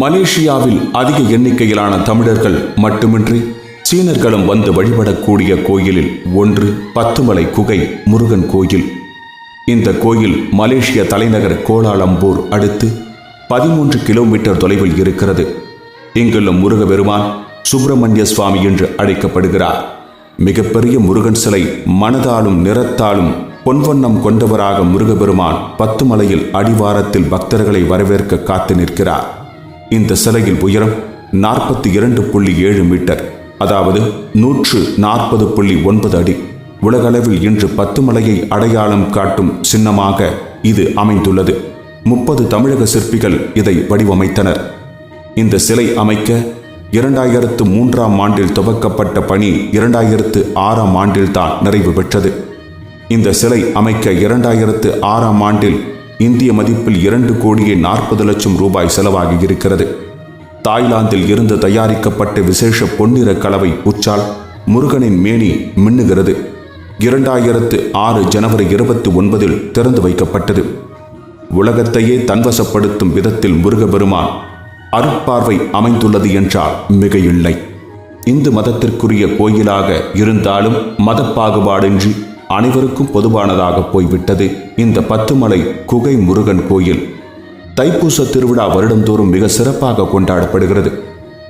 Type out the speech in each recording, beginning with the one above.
மலேசியாவில் அதிக எண்ணிக்கையிலான தமிழர்கள் மட்டுமின்றி சீனர்களும் வந்து வழிபடக்கூடிய கோயிலில் ஒன்று பத்துமலை குகை முருகன் கோயில். இந்த கோயில் மலேசிய தலைநகர் கோலாலம்பூர் அடுத்து பதிமூன்று கிலோமீட்டர் தொலைவில் இருக்கிறது. இங்குள்ள முருகபெருமான் சுப்பிரமணிய சுவாமி என்று அழைக்கப்படுகிறார். மிகப்பெரிய முருகன் சிலை மனதாலும் நிறத்தாலும் பொன்வண்ணம் கொண்டவராக முருகபெருமான் பத்துமலையில் அடிவாரத்தில் பக்தர்களை வரவேற்க காத்து நிற்கிறார். இந்த சிலையில் உயரம் நாற்பத்தி இரண்டு புள்ளி ஏழு மீட்டர் அதாவது நூற்று நாற்பது புள்ளி ஒன்பது அடி. உலகளவில் இன்று பத்து மலையை அடையாளம் காட்டும் சின்னமாக இது அமைந்துள்ளது. முப்பது தமிழக சிற்பிகள் இதை வடிவமைத்தனர். இந்த சிலை அமைக்க இரண்டாயிரத்து மூன்றாம் ஆண்டில் துவக்கப்பட்ட பணி இரண்டாயிரத்து ஆறாம் ஆண்டில்தான் நிறைவு பெற்றது. இந்த சிலை அமைக்க இரண்டாயிரத்து ஆறாம் ஆண்டில் இந்திய மதிப்பில் இரண்டு கோடியே நாற்பது லட்சம் ரூபாய் செலவாகி இருக்கிறது. தாய்லாந்தில் இருந்து தயாரிக்கப்பட்ட விசேஷ பொன்னிற கலவை உச்சால் முருகனின் மேனி மின்னுகிறது. இரண்டாயிரத்து ஆறு ஜனவரி இருபத்தி ஒன்பதில் திறந்து வைக்கப்பட்டது. உலகத்தையே தன்வசப்படுத்தும் விதத்தில் முருகபெருமான் அருட்பார்வை அமைந்துள்ளது என்றால் மிக இல்லை இந்து மதத்திற்குரிய கோயிலாக இருந்தாலும் மதப்பாகுபாடின்றி அனைவருக்கும் பொதுவானதாக போய்விட்டது. இந்த பத்துமலை குகை முருகன் கோயில். தைப்பூச திருவிழா வருடந்தோறும் மிக சிறப்பாக கொண்டாடப்படுகிறது.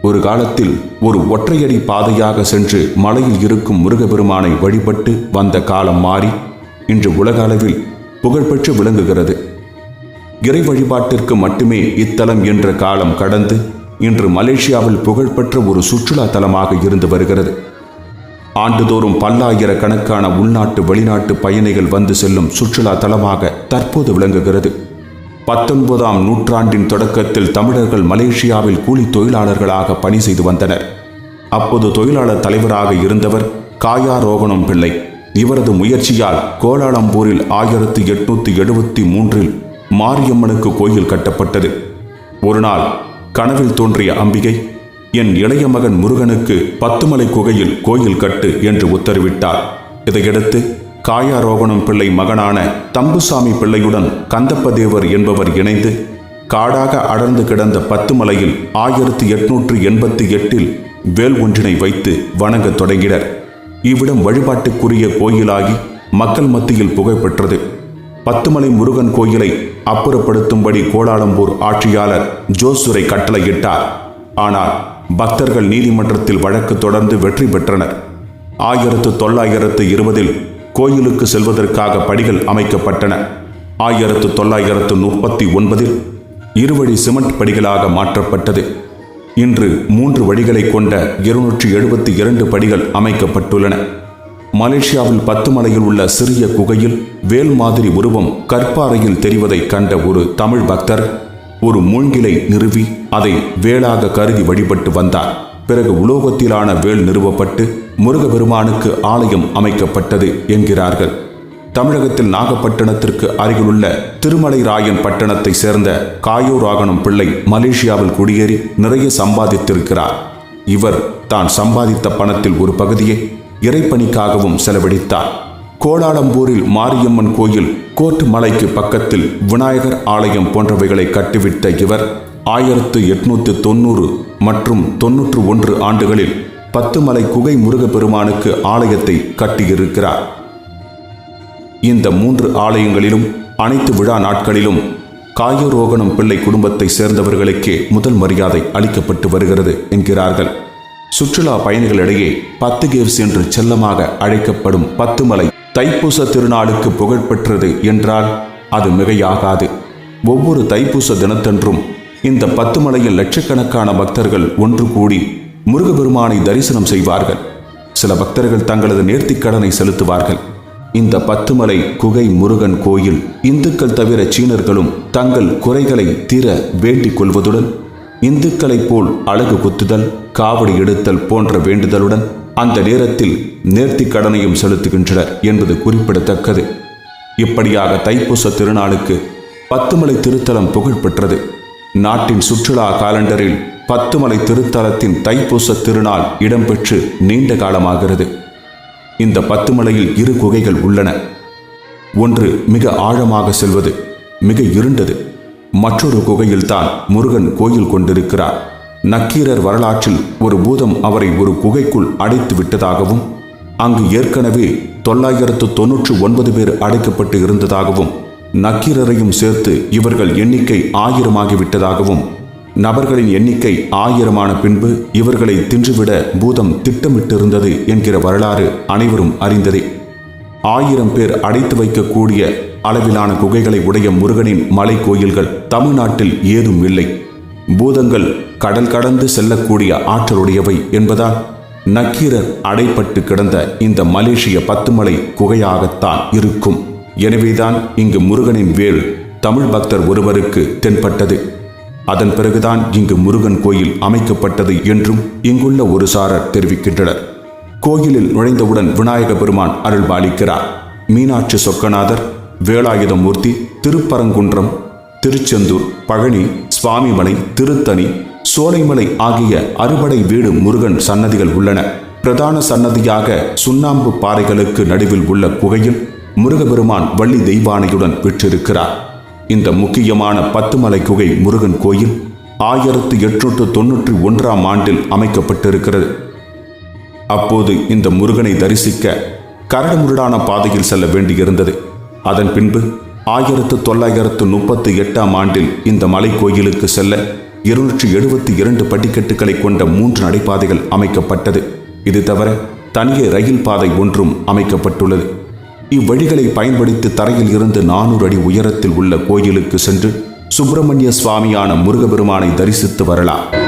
ஒரு காலத்தில் ஒரு ஒற்றையடி பாதையாக சென்று மலையில் இருக்கும் முருகபெருமானை வழிபட்டு வந்த காலம் மாறி இன்று உலக அளவில் புகழ்பெற்று விளங்குகிறது. இறை வழிபாட்டிற்கு மட்டுமே இத்தலம் என்ற காலம் கடந்து இன்று மலேசியாவில் புகழ்பெற்ற ஒரு சுற்றுலா தலமாக இருந்து வருகிறது. ஆண்டுதோறும் பல்லாயிரக்கணக்கான உள்நாட்டு வெளிநாட்டு பயணிகள் வந்து செல்லும் சுற்றுலா தலமாக தற்போது விளங்குகிறது. பத்தொன்பதாம் நூற்றாண்டின் தொடக்கத்தில் தமிழர்கள் மலேசியாவில் கூலி தொழிலாளர்களாக பணி செய்து வந்தனர். அப்போது தொழிலாளர் தலைவராக இருந்தவர் காயா ரோகணம் பிள்ளை. இவரது முயற்சியால் கோலாலம்பூரில் ஆயிரத்தி எட்நூத்தி எழுபத்தி மூன்றில் மாரியம்மனுக்கு கோயில் கட்டப்பட்டது. ஒருநாள் கனவில் தோன்றிய அம்பிகை என் இளைய மகன் முருகனுக்கு பத்துமலை குகையில் கோயில் கட்டு என்று உத்தரவிட்டார். இதையடுத்து காயாரோகணம் பிள்ளை மகனான தம்புசாமி பிள்ளையுடன் கந்தப்பதேவர் என்பவர் இணைந்து காடாக அடர்ந்து கிடந்த பத்துமலையில் ஆயிரத்தி எட்நூற்று எண்பத்தி எட்டில் வேல் ஒன்றினை வைத்து வணங்கத் தொடங்கினர். இவ்விடம் வழிபாட்டுக்குரிய கோயிலாகி மக்கள் மத்தியில் புகழ்பெற்றது பத்துமலை முருகன் கோயிலை அப்புறப்படுத்தும்படி கோலாலம்பூர் ஆட்சியாளர் ஜோசுரை கட்டளையிட்டார். ஆனால் பக்தர்கள் நீதிமன்றத்தில் வழக்கு தொடர்ந்து வெற்றி பெற்றனர். ஆயிரத்து தொள்ளாயிரத்து இருபதில் கோயிலுக்கு செல்வதற்காக படிகள் அமைக்கப்பட்டன. ஆயிரத்து தொள்ளாயிரத்து முப்பத்தி ஒன்பதில் இருவழி சிமெண்ட் படிகளாக மாற்றப்பட்டது. இன்று மூன்று வழிகளை கொண்ட இருநூற்றி எழுபத்தி இரண்டு படிகள் அமைக்கப்பட்டுள்ளன. மலேசியாவில் பத்துமலையில் உள்ள சிறிய குகையில் வேல் மாதிரி உருவம் கற்பாறையில் தெரிவதைக் கண்ட ஒரு தமிழ் பக்தர் ஒரு மூங்கிலை நிறுவி அதை வேளாக கருதி வழிபட்டு வந்தார். பிறகு உலோகத்திலான வேல் நிறுவப்பட்டு முருகபெருமானுக்கு ஆலயம் அமைக்கப்பட்டது என்கிறார்கள். தமிழகத்தில் நாகப்பட்டினத்திற்கு அருகிலுள்ள திருமலை ராயன் பட்டணத்தை சேர்ந்த காயோராகனம் பிள்ளை மலேசியாவில் குடியேறி நிறைய சம்பாதித்திருக்கிறார். இவர் தான் சம்பாதித்த பணத்தில் ஒரு பகுதியை இறைப்பணிக்காகவும் செலவழித்தார். கோலாலம்பூரில் மாரியம்மன் கோயில் கோட்டு மலைக்கு பக்கத்தில் விநாயகர் ஆலயம் போன்றவைகளை கட்டிவிட்ட இவர் ஆயிரத்து எட்நூத்தி தொண்ணூறு மற்றும் தொன்னூற்று ஒன்று ஆண்டுகளில் பத்துமலை குகை முருகப்பெருமானுக்கு ஆலயத்தை கட்டியிருக்கிறார். இந்த மூன்று ஆலயங்களிலும் அனைத்து விழா நாட்களிலும் காயரோகணம் பிள்ளை குடும்பத்தை சேர்ந்தவர்களுக்கே முதல் மரியாதை அளிக்கப்பட்டு வருகிறது என்கிறார்கள். சுற்றுலா பயணிகளிடையே பத்து கேவ்ஸ் என்று செல்லமாக அழைக்கப்படும் பத்துமலை தைப்பூச திருநாளுக்கு புகழ்பெற்றது என்றால் அது மிகையாகாது. ஒவ்வொரு தைப்பூச தினத்தன்றும் இந்த பத்துமலையில் லட்சக்கணக்கான பக்தர்கள் ஒன்று கூடி முருகபெருமானை தரிசனம் செய்வார்கள். சில பக்தர்கள் தங்களது நேர்த்திக் கடனை செலுத்துவார்கள். இந்த பத்துமலை குகை முருகன் கோயில் இந்துக்கள் தவிர சீனர்களும் தங்கள் குறைகளை தீர வேண்டிக் கொள்வதுடன் இந்துக்களைப் போல் அழகு குத்துதல் காவடி எடுத்தல் போன்ற வேண்டுதலுடன் அந்த நேரத்தில் நேர்த்திக் கடனையும் செலுத்துகின்றனர் என்பது குறிப்பிடத்தக்கது. இப்படியாக தைப்பூச திருநாளுக்கு பத்துமலை திருத்தலம் புகழ் பெற்றது நாட்டின் சுற்றுலா காலண்டரில் பத்துமலை திருத்தலத்தின் தைப்பூச திருநாள் இடம்பெற்று நீண்ட காலமாகிறது. இந்த பத்துமலையில் இரு குகைகள் உள்ளன. ஒன்று மிக ஆழமாக செல்வது மிக இருண்டது. மற்றொரு குகையில்தான் முருகன் கோயில் கொண்டிருக்கிறார். நக்கீரர் வரலாற்றில் ஒரு பூதம் அவரை ஒரு குகைக்குள் அடைத்து விட்டதாகவும் அங்கு ஏற்கனவே தொள்ளாயிரத்து தொன்னூற்று ஒன்பது பேர் அடைக்கப்பட்டு இருந்ததாகவும் நக்கீரரையும் சேர்த்து இவர்கள் எண்ணிக்கை ஆயிரமாகிவிட்டதாகவும் நபர்களின் எண்ணிக்கை ஆயிரமான பின்பு இவர்களை தின்றுவிட பூதம் திட்டமிட்டிருந்தது என்கிற வரலாறு அனைவரும் அறிந்ததே. ஆயிரம் பேர் அடைத்து வைக்கக்கூடிய அளவிலான குகைகளை உடைய முருகனின் மலை கோயில்கள் தமிழ்நாட்டில் ஏதும் இல்லை. பூதங்கள் கடல் கடந்து செல்லக்கூடிய ஆற்றலுடையவை என்பதால் நக்கீரர் அடைப்பட்டு கிடந்த இந்த மலேசிய பத்துமலை குகையாகத்தான் இருக்கும். எனவேதான் இங்கு முருகனின் வேல் தமிழ் பக்தர் ஒருவருக்கு தென்பட்டது. அதன் பிறகுதான் இங்கு முருகன் கோயில் அமைக்கப்பட்டது என்றும் இங்குள்ள ஒரு சாரர் தெரிவிக்கின்றனர். கோயிலில் நுழைந்தவுடன் விநாயக பெருமான் அருள்பாலிக்கிறார். மீனாட்சி சொக்கநாதர் வேலாயுதமூர்த்தி திருப்பரங்குன்றம் திருச்செந்தூர் பழனி சுவாமிமலை திருத்தணி சோலைமலை ஆகிய அறுபடை வீடு முருகன் சன்னதிகள் உள்ளன. பிரதான சன்னதியாக சுண்ணாம்பு பாறைகளுக்கு நடுவில் உள்ள குகையில் முருகபெருமான் வள்ளி தெய்வானையுடன் விற்றிருக்கிறார். இந்த முக்கியமான பத்துமலை குகை முருகன் கோயில் ஆயிரத்து எட்நூற்று தொன்னூற்றி ஒன்றாம் ஆண்டில் அமைக்கப்பட்டிருக்கிறது. அப்போது இந்த முருகனை தரிசிக்க கரடுமுரடான பாதையில் செல்ல வேண்டியிருந்தது. அதன் பின்பு ஆயிரத்து தொள்ளாயிரத்து முப்பத்தி எட்டாம் ஆண்டில் இந்த மலை கோயிலுக்கு செல்ல இருநூற்றி எழுபத்தி இரண்டு படிக்கட்டுகளை கொண்ட மூன்று நடைபாதைகள் அமைக்கப்பட்டது. இது தவிர தனியே ரயில் பாதை ஒன்றும் அமைக்கப்பட்டுள்ளது. இவ்வழிகளை பயன்படுத்தி தரையில் இருந்து நானூறு அடி உயரத்தில் உள்ள கோயிலுக்கு சென்று சுப்பிரமணிய சுவாமியான முருகபெருமானை தரிசித்து வரலாம்.